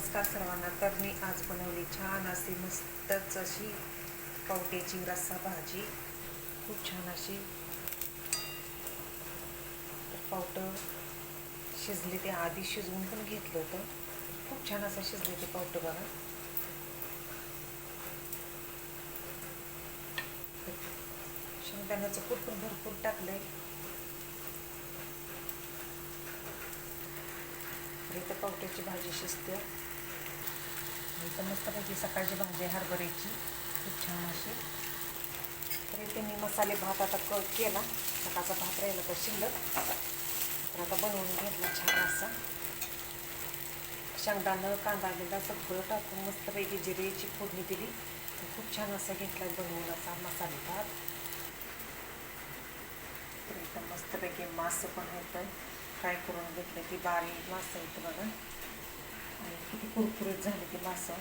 नमस्कार सर्वांना. तर मी आज बनवली छान अशी मस्तच अशी पावट्याची रस्सा भाजी. खूप छान अशी पावट पावटं शिजले ते आधी शिजवून पण घेतलं होतं. खूप छान असं शिजले ते पावटं बघा. शेंगदाण्याचं कूट पण भरपूर टाकलंय. तर पावट्याची भाजी शिजते. इथं मस्तपैकी सकाळची भाजी आहे हरभऱ्याची. खूप छान अशी. तर इथे मी मसाले भात आता क केला. सकाळचा भात राहिला तर शिल्लक. तर आता बनवून घेतला छान असा. शेंगदाणं कांदा बिंदा सगळं टाकून मस्तपैकी जिरेची फोडणी दिली. तर खूप छान असा घेतला बनवून असा मसाले भात. तर इथं मस्तपैकी मासं पण आहेत. फ्राय करून घेतलं ती बारीक मासं येतं बघा. आणि किती कुरकुरीत झाले ते मासं.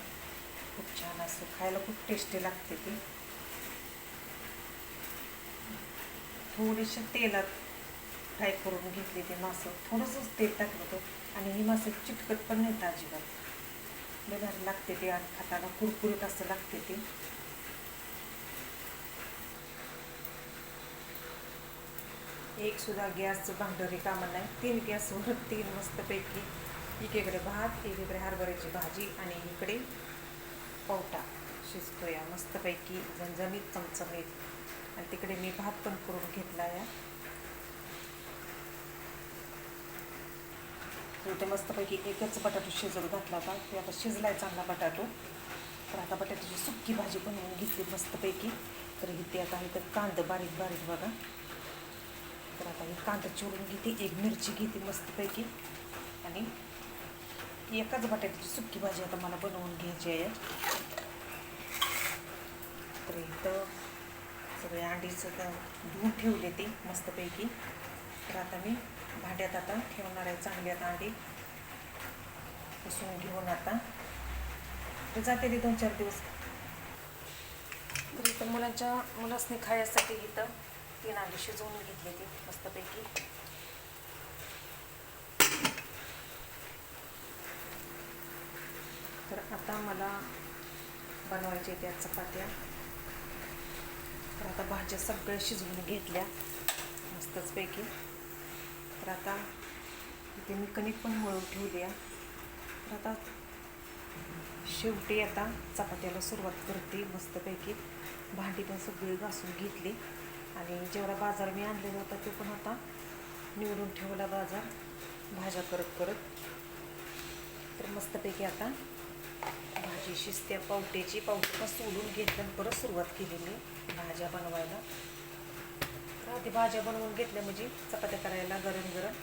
खूप छान असं खायला खूप टेस्टी लागते ती. थोडेसे तेलात फ्राय करून घेतली ते मासं. थोडंसंच तेल टाकलं होतं आणि ही मासं चिटकट पण नाही अजिबात. लय भारी लागते ते आणि खाताना कुरकुरीत असं लागते ते. एक सुद्धा गॅसचं भांडं रिकामं नाही. तीन गॅसवर तीन मस्तपैकी एकीकडे भात एकीकडे हरभऱ्याची भाजी आणि इकडे पवटा शिजतो या मस्तपैकी झणझणीत चमचमीत. आणि तिकडे मी भात पण करून घेतला या. ते मस्तपैकी एकच बटाटो शिजवून घातला होता. ते आता शिजलाय चांगला बटाटो. तर आता बटाट्याची सुक्की भाजी बनवून घेतली मस्तपैकी. तर इथे आता इथं कांदं बारीक बारीक बघा. तर आता हे कांदा चिरून घेते. एक मिरची घेते मस्तपैकी. आणि एकाच बटाट्याची सुकी भाजी आता मला बनवून घ्यायची आहे. तर इथं सगळे अंडीचं तर धुवून ठेवले ते मस्तपैकी. तर आता मी भांड्यात आता ठेवणार आहे चांगली आता अंडी. पुसून घेऊन आता. तर जाते ते दोन चार दिवस. तर इथं मुलांच्या मुलासनी खाण्यासाठी इथं तीन अंडी शिजवून घेतली ते मस्तपैकी तर आता मला बनवायचे त्या चपात्या. तर आता भाज्या सगळ्या शिजवून घेतल्या मस्तच पैकी. तर आता इथे मी कणिक पण मळून ठेवली तर आता शेवटी आता चपात्याला सुरुवात करते मस्तपैकी भांडी पण सगळी घासून घेतली. आणि जेवढा बाजार मी आणलेला होता तो पण आता निवडून ठेवला बाजार. भाज्या करत करत. तर मस्तपैकी आता भाजी शिस्त्या पावट्याची पावटी पण सोडून घेतलं परत सुरुवात केलेली भाज्या बनवायला. तर आधी भाज्या बनवून घेतल्या म्हणजे चपात्या करायला गरम गरम.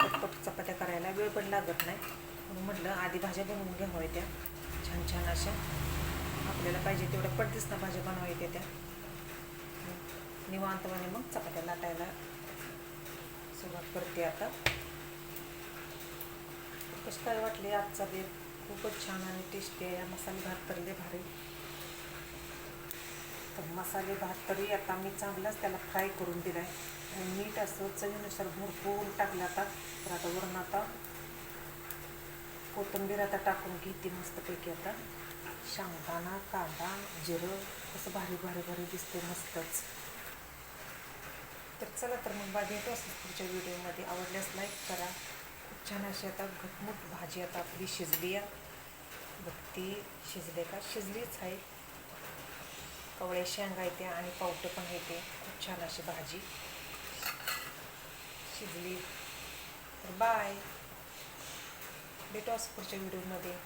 पटपट चपात्या करायला वेळ पण लागत नाही. म्हणून म्हटलं आधी भाज्या बनवून घ्याव्या त्या छान छान अशा आपल्याला पाहिजे तेवढ्या पडतीच ना भाज्या बनवायच्या त्या. निवांतपणे मग चपात्या लाटायला सुरुवात करते आता. कसं काय वाटले आजचा देत खूपच छान आणि टेस्टी आहे. मसाले भात तर लय भारी. तर मसाले भात तरी आता मी चांगलाच त्याला फ्राय करून दिला आहे आणि मीठ असं चवीनुसार भरपूर टाकलं आता. तर आता वरून आता कोथिंबीर आता टाकून घेते मस्तपैकी आता. शेंगदाणा कांदा जिरं असं भारी भारी भारी दिसते मस्तच. तर चला तर मग बाद येतो असंच पुढच्या व्हिडिओमध्ये आवडल्यास लाईक करा. छान अशी आता घटमूट भाजी आता आपली शिजली आहे. भक्ती शिजले का? शिजलीच आहे. कवळे शेंगा येते आणि पावटं पण येते. खूप छान अशी भाजी. शिजली. तर बाय भेटू असं पुढच्या व्हिडिओमध्ये.